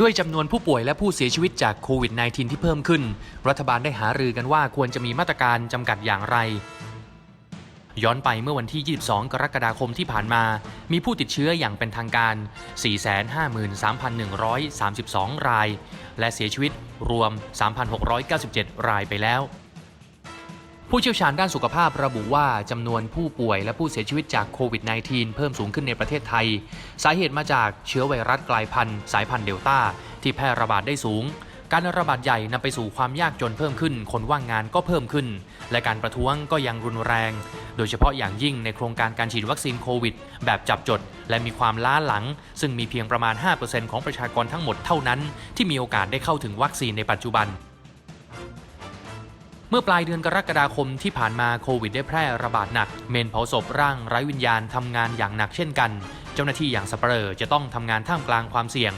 ด้วยจำนวนผู้ป่วยและผู้เสียชีวิตจากโควิด -19 ที่เพิ่มขึ้น รัฐบาลได้หารือกันว่าควรจะมีมาตรการจำกัดอย่างไร ย้อนไปเมื่อวันที่ 22 กรกฎาคมที่ผ่านมา มีผู้ติดเชื้ออย่างเป็นทางการ 453,132 ราย และเสียชีวิตรวม 3,697 รายไปแล้ว ผู้เชี่ยวชาญด้านสุขภาพระบุว่าจำนวนผู้ป่วยและผู้เสียชีวิตจากโควิด -19 เพิ่มสูงขึ้นในประเทศไทย สาเหตุมาจากเชื้อไวรัสกลายพันธุ์สายพันธุ์เดลต้า ที่แพร่ระบาดได้สูง การระบาดใหญ่นำไปสู่ความยากจนเพิ่มขึ้น คนว่างงานก็เพิ่มขึ้น และการประท้วงก็ยังรุนแรง โดยเฉพาะอย่างยิ่งในโครงการการฉีดวัคซีนโควิด แบบจับจด และมีความล้าหลัง ซึ่งมีเพียงประมาณ 5%ของประชากรทั้งหมดเท่านั้น ที่มีโอกาสได้เข้าถึงวัคซีนในปัจจุบัน เมื่อปลายเดือนกรกฎาคมที่ผ่านมาโควิดได้แพร่ระบาดหนัก เมนเผาศพร่างไร้วิญญาณทำงานอย่างหนักเช่นกัน เจ้าหน้าที่อย่างสเปรอจะต้องทำงานท่ามกลางความเสี่ยง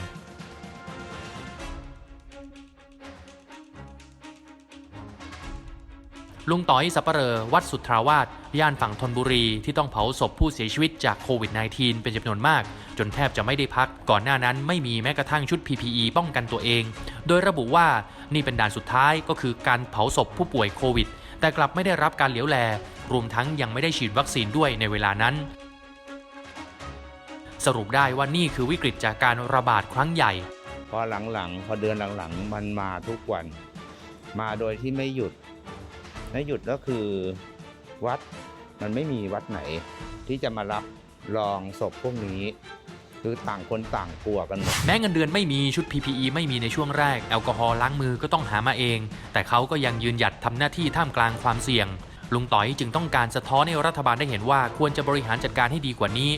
ลุงต่อยสัปเหร่อวัดสุทราวาสย่านฝั่งธนบุรีที่ต้องเผาศพผู้เสียชีวิตจากโควิด -19 เป็นจำนวนมาก จนแทบจะไม่ได้พัก ก่อนหน้านั้นไม่มีแม้กระทั่งชุด PPE ป้องกันตัวเอง โดยระบุว่านี่เป็นด่านสุดท้ายก็คือการเผาศพผู้ป่วยโควิด แต่กลับไม่ได้รับการเหลียวแล รวมทั้งยังไม่ได้ฉีดวัคซีนด้วยในเวลานั้นสรุปได้ว่านี่คือวิกฤตจากการระบาดครั้งใหญ่ พอหลังๆ พอเดือนหลังๆ มันมาทุกวัน มาโดยที่ไม่หยุด ไม่หยุดก็คือวัดมันไม่มีวัดไหน ที่จะมารับรองศพพวกนี้ คือต่างคนต่างกลัวกันหมดแม้เงินเดือนไม่มีชุด PPE ไม่มีในช่วงแรก แอลกอฮอล์ล้างมือก็ต้องหามาเอง แต่เขาก็ยังยืนหยัดทำหน้าที่ท่ามกลางความเสี่ยง ลุงต่อยจึงต้องการสะท้อนให้รัฐบาลได้เห็นว่าควรจะบริหารจัดการให้ดีกว่านี้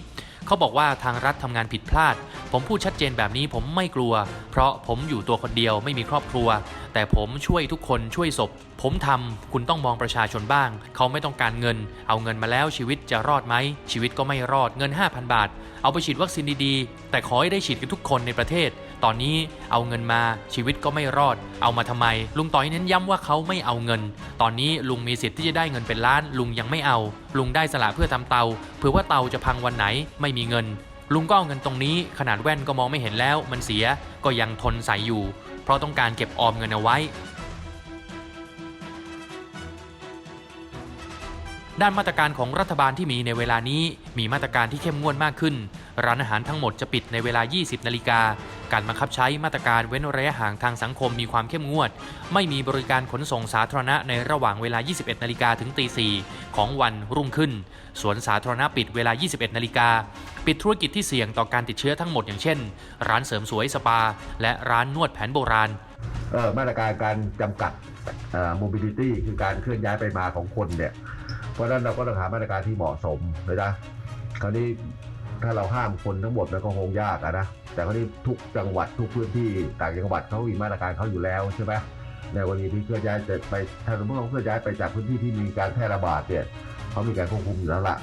เขาบอกว่าทางรัฐทำงานผิดพลาด ผมพูดชัดเจนแบบนี้ผมไม่กลัว เพราะผมอยู่ตัวคนเดียวไม่มีครอบครัว แต่ผมช่วยทุกคนช่วยศพ ผมทำคุณต้องมองประชาชนบ้าง เขาไม่ต้องการเงิน เอาเงินมาแล้วชีวิตจะรอดไหม ชีวิตก็ไม่รอดเงิน 5,000 บาท เอาไปฉีดวัคซีนดีๆ แต่ขอให้ได้ฉีดกันทุกคนในประเทศ ตอนนี้เอาเงินมาชีวิตก็ไม่รอด เอามาทำไม ลุงต่อยเน้นย้ำว่าเขาไม่เอาเงิน ตอนนี้ลุงมีสิทธิ์ที่จะได้เงินเป็นล้าน ลุงยังไม่เอา ลุงได้สละเพื่อทำเตาเผื่อว่าเตาจะพังวันไหนไม่มีเงิน ลุงก็เอาเงินตรงนี้ขนาดแว่นก็มองไม่เห็นแล้ว มันเสียก็ยังทนใส่อยู่ เพราะต้องการเก็บออมเงินเอาไว้ ด้านมาตรการของรัฐบาลที่มีในเวลานี้มีมาตรการที่เข้มงวดมากขึ้น ร้านอาหารทั้งหมดจะปิดในเวลา 20 นาฬิกา การบังคับใช้มาตรการเว้นระยะห่างทางสังคมมีความเข้มงวด ไม่มีบริการขนส่งสาธารณะในระหว่างเวลา 21 นาฬิกาถึงตี4ของวันรุ่งขึ้น สวนสาธารณะปิดเวลา 21 นาฬิกา ปิดธุรกิจที่เสี่ยงต่อการติดเชื้อทั้งหมดอย่างเช่น ร้านเสริมสวยสปา และร้านนวดแผนโบราณออมาตรการการจำกัดโมบิลิตี้คือการเคลื่อนย้ายไปมาของคนเนี่ยเพราะฉะนั้นเราก็ต้องหามาตรการที่เหมาะสมเลยนะคราวนี้ถ้าเราห้ามคนทั้งหมดมันก็คงยากนะแต่คราวนี้ทุกจังหวัดทุกพื้นที่ต่างจังหวัดเขามีมาตรการเขาอยู่แล้วใช่ไหมในกรณีที่เคลื่อนย้ายจะไปถ้าสมมติเราเคลื่อนย้ายไปจากพื้นที่ที่มีการแพร่ระบาดเนี่ยเขามีการควบคุมอยู่แล้วล่ะ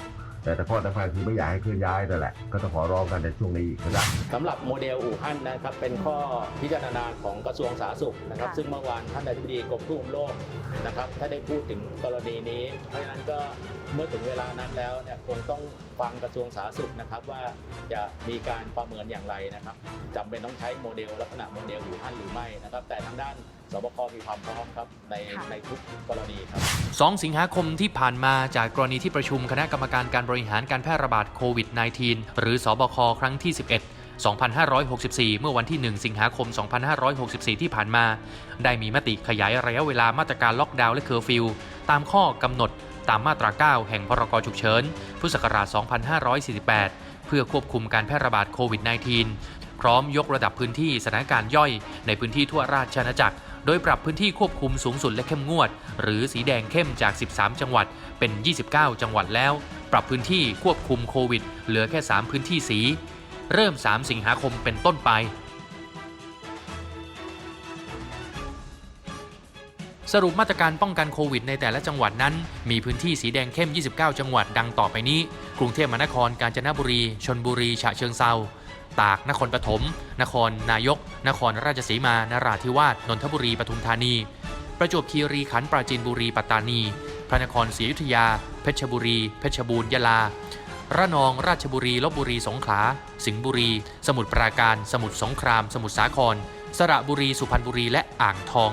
แต่แต่ข้อสำคัญคือไม่อยากให้เคลื่อนย้ายนั่นแหละ ก็ต้องขอร้องกันในช่วงนี้นะครับสำหรับโมเดลอู่ฮั่นนะครับเป็นข้อพิจารณาของกระทรวงสาธารณสุขนะครับค่ะซึ่งเมื่อวานท่านอธิบดีกรมควบคุมโรคนะครับถ้าได้พูดถึงกรณีนี้ เพราะฉะนั้นก็ เมื่อถึงเวลานั้นแล้วเนี่ยคงต้องฟังกระทรวงสาธารณสุขนะครับ ว่าจะมีการประเมินอย่างไรนะครับจำเป็นต้องใช้โมเดลลักษณะโมเดลอู่ฮั่นหรือไม่นะครับ แต่ทางด้านสบคมีความพร้อมครับในค่ะในทุกกรณีครับ 2 สิงหาคมที่ผ่านมาจากกรณีที่ประชุมคณะกรรมการการบริหารการแพร่ระบาดโควิด -19 หรือสอบคครั้งที่ 11 2564 เมื่อวันที่ 1 สิงหาคม 2564 ที่ผ่านมา ได้มีมติขยายระยะเวลามาตรการล็อกดาวน์และเคอร์ฟิว ตามข้อกำหนด ตามมาตรา 9 แห่งพรกฉุกเฉิน พุทธศักราช 2548 เพื่อควบคุมการแพร่ระบาดโควิด -19 พร้อมยกระดับพื้นที่สถานการณ์ย่อยในพื้นที่ทั่วราชอาณาจักร โดยปรับพื้นที่ควบคุมสูงสุดและเข้มงวด หรือสีแดงเข้มจาก 13 จังหวัด เป็น 29 จังหวัดแล้ว ปรับพื้นที่ควบคุมโควิด เหลือแค่ 3 พื้นที่สี เริ่ม 3 สิงหาคมเป็นต้นไป สรุปมาตรการป้องกันโควิดในแต่ละจังหวัดนั้น มีพื้นที่สีแดงเข้ม 29 จังหวัดดังต่อไปนี้ กรุงเทพมหานคร กาญจนบุรี ชนบุรี ฉะเชิงเซา ตาก นครปฐม นครนายก นครราชสีมา นราธิวาส นนทบุรี ปทุมธานี ประจวบคีรีขันธ์ ปราจีนบุรี ปัตตานี พระนครศรีอยุธยา เพชรบุรี เพชรบูรณ์ ยะลา ระนอง ราชบุรี ลบบุรี สงขลา สิงห์บุรี สมุทรปราการ สมุทรสงคราม สมุทรสาคร สระบุรี สุพรรณบุรี และอ่างทอง